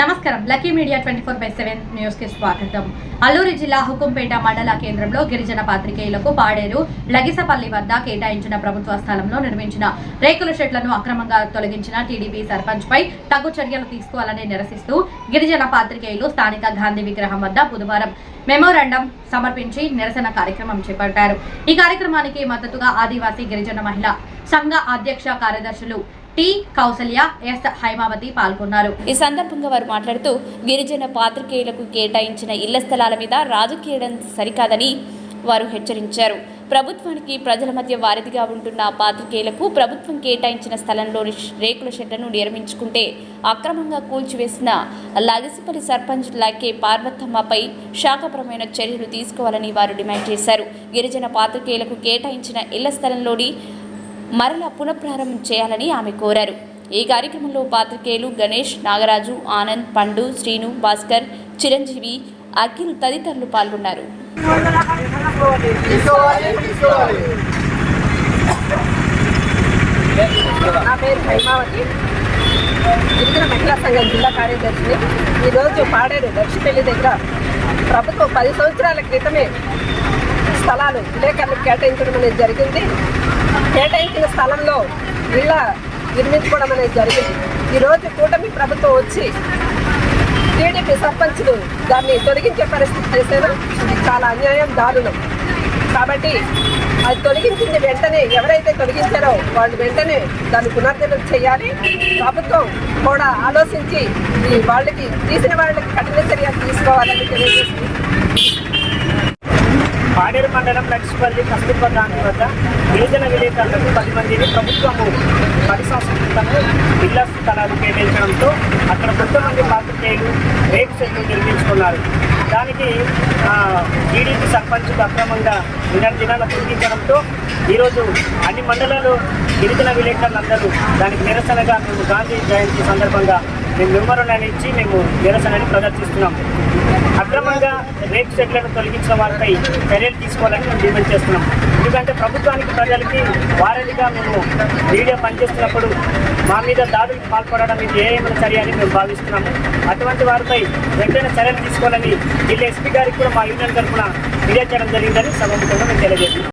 నమస్కారం. Lucky media twenty four by seven న్యూస్కి స్వాగతం. అల్లూరి జిల్లా హుకుంపేట మండల కేంద్రంలో గిరిజన పాత్రికేయులకు పాడేరు లగిసపల్లి వద్ద కేటాయించిన ప్రభుత్వ స్థలంలో నిర్మించిన రేకుల షెడ్లను అక్రమంగా తొలగించిన టీడీపీ సర్పంచ్ పై తగు చర్యలు తీసుకోవాలని నిరసిస్తూ గిరిజన పాత్రికేయులు స్థానిక గాంధీ విగ్రహం వద్ద బుధవారం మెమోరాండం సమర్పించి నిరసన కార్యక్రమం చేపట్టారు. ఈ కార్యక్రమానికి మద్దతుగా ఆదివాసీ గిరిజన మహిళ సంఘ అధ్యక్ష కార్యదర్శులు టి. కౌసల్య ఎస్. హైమావతి పాల్గొన్నారు. ఈ సందర్భంగా వారు మాట్లాడుతూ గిరిజన పాత్రికేయులకు కేటాయించిన ఇళ్ళ స్థలాల మీద రాజకీయడం సరికాదని వారు హెచ్చరించారు. ప్రభుత్వానికి ప్రజల మధ్య వారధిగా ఉంటున్న పాత్రికేయులకు ప్రభుత్వం కేటాయించిన స్థలంలోని రేకుల షెడ్లను నిర్మించుకుంటే అక్రమంగా కూల్చివేసిన లగసిపల్లి సర్పంచ్ లాకే పార్వతమ్మపై శాఖపరమైన చర్యలు తీసుకోవాలని వారు డిమాండ్ చేశారు. గిరిజన పాత్రికేయులకు కేటాయించిన ఇళ్ళ స్థలంలోని మరలా పునఃప్రారంభం చేయాలని ఆమె కోరారు. ఈ కార్యక్రమంలో పాత్రికేయులు గణేష్ నాగరాజు ఆనంద్ పండు శ్రీను భాస్కర్ చిరంజీవి అఖిల్ తదితరులు పాల్గొన్నారు. నా పేరు హైమావతి. గిరిజన మహిళా సంఘం జిల్లా కార్యదర్శిని. ఈరోజు పాడేరు దక్షిపల్లి దగ్గర ప్రభుత్వం పది సంవత్సరాల క్రితమే స్థలాలు విలేకరులకు కేటాయించడం అనేది జరిగింది. కేటాయించిన స్థలంలో ఇళ్ళ నిర్మించుకోవడం అనేది జరిగింది. ఈరోజు కూటమి ప్రభుత్వం వచ్చి టీడీపీ సర్పంచ్లు దాన్ని తొలగించే పరిస్థితి చేశారు. ఇది చాలా అన్యాయం దారుణం. కాబట్టి అది తొలగించింది వెంటనే ఎవరైతే తొలగించారో వాళ్ళు వెంటనే దాన్ని పునర్జనం చేయాలి. ప్రభుత్వం కూడా ఆలోచించి ఈ వాళ్ళకి తీసిన వాళ్ళకి కఠిన చర్యలు తీసుకోవాలని తెలియజేస్తుంది. మండలం లక్ష్మపల్లి కస్తూర్బా గాంధీ వద్ద గిరిజన విలేకరులకు పది మందిని ప్రభుత్వము పది సంస్కృతము ఇళ్ళ స్థలాలు కేటాయించడంతో అక్కడ కొంతమంది పాత్రికేయులు రేపు సెట్లు నిర్మించుకున్నారు. దానికి టీడీపీ సర్పంచ్ అక్రమంగా నిరంజనాలు తొలగించడంతో ఈరోజు అన్ని మండలాలు గిరిజన విలేకరులందరూ దానికి నిరసనగా మేము గాంధీ జయంతి సందర్భంగా మేము మెమోరాన్ని ఇచ్చి మేము నిరసనని ప్రదర్శిస్తున్నాం అక్రమంగా రేపు సెట్లను తొలగించిన వారిపై చర్యలు తీసుకోవాలని మేము డిమాండ్ చేస్తున్నాం ఎందుకంటే ప్రభుత్వానికి ప్రజలకి వారధిగా మేము మీడియా పనిచేస్తున్నప్పుడు మా మీద దాడులకు పాల్పడడం ఇది ఏ ఏమైనా చర్య అని మేము భావిస్తున్నాము. అటువంటి వారిపై వెంటనే చర్యలు తీసుకోవాలని జిల్లా ఎస్పీ గారికి కూడా మా యూనియన్ తరఫున ఫిర్యాదు చేయడం జరిగిందని సభముఖంగా మేము తెలియజేస్తున్నాం.